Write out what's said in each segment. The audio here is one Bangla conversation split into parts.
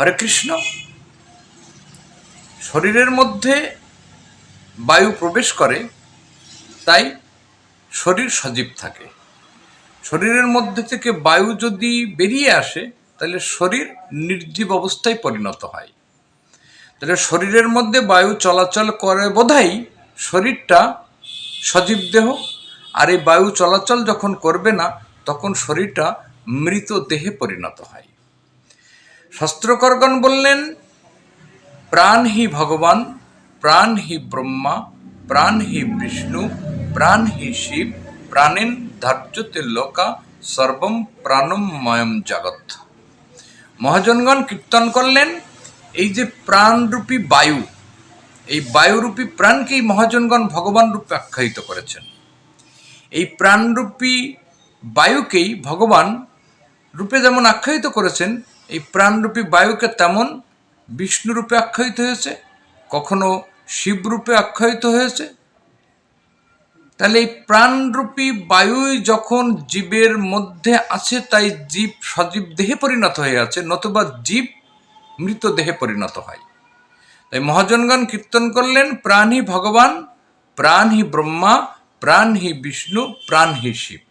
হরে কৃষ্ণ। শরীরের মধ্যে বায়ু প্রবেশ করে, তাই শরীর সজীব থাকে। শরীরের মধ্যে থেকে বায়ু যদি বেরিয়ে আসে, তাহলে শরীর নির্জীব অবস্থায় পরিণত হয়। তাহলে শরীরের মধ্যে বায়ু চলাচল করে বোধহয় শরীরটা সজীব দেহ, আর এই বায়ু চলাচল যখন করবে না, তখন শরীরটা মৃত দেহে পরিণত হয়। শাস্ত্রকরগণ বললেন, প্রাণ হি ভগবান, প্রাণ হি ব্রহ্মা, প্রাণ হি বিষ্ণু, প্রাণ হি শিব, প্রাণেন ধার্যতে লোকা, সর্বম প্রাণময়ম জগৎ। মহাজনগণ কীর্তন করলেন, এই যে প্রাণরূপী বায়ু, এই বায়ুরূপী প্রাণকেই মহাজনগণ ভগবান রূপে আখ্যায়িত করেছেন। এই প্রাণরূপী বায়ুকেই ভগবান রূপে যেমন আখ্যায়িত করেছেন এই প্রাণরূপী বায়ুকে তেমন বিষ্ণুরূপে আখ্যায়িত হয়েছে, কখনো শিবরূপে আখ্যায়িত হয়েছে। তাহলে এই প্রাণরূপী বায়ুই যখন জীবের মধ্যে আছে, তাই জীব সজীব দেহে পরিণত হয়ে আছে, নতুবা জীব মৃত দেহে পরিণত হয়। তাই মহাজনগণ কীর্তন করলেন, প্রাণ হি ভগবান, প্রাণ হি ব্রহ্মা, প্রাণ হি বিষ্ণু, প্রাণ হি শিব।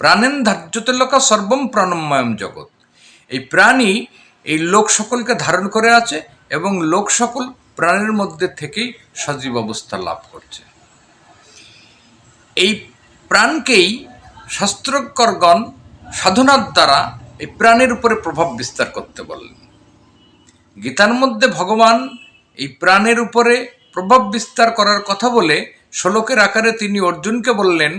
প্রাণেন ধার্যতে লোকা সর্বম প্রাণময়ম জগৎ। এই প্রাণী এই লোক সকলকে ধারণ করে আছে এবং লোক সকল প্রাণের মধ্যে থেকেই সজীব অবস্থা লাভ করছে। এই প্রাণকেই শাস্ত্রকরগণ সাধনার দ্বারা এই প্রাণের উপরে প্রভাব বিস্তার করতে বললেন। গীতার মধ্যে ভগবান এই প্রাণের উপরে প্রভাব বিস্তার করার কথা বলে শ্লোকের আকারে তিনি অর্জুনকে বললেন,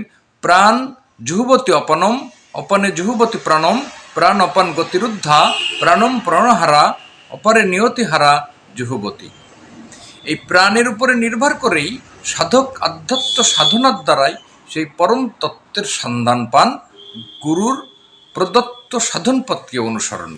প্রাণ জুহুবতী অপনম, অপনে জুহুবতী প্রাণম প্রাণ অপন গতিরুদ্ধা, প্রাণম প্রাণহারা, অপরে নিয়তিহারা, জুহবতী। এই প্রাণের উপরে নির্ভর করেই সাধক আধ্যাত্ম সাধনার দ্বারাই সেই পরম তত্ত্বের সন্ধান পান, গুরুর প্রদত্ত সাধন পথকে অনুসরণ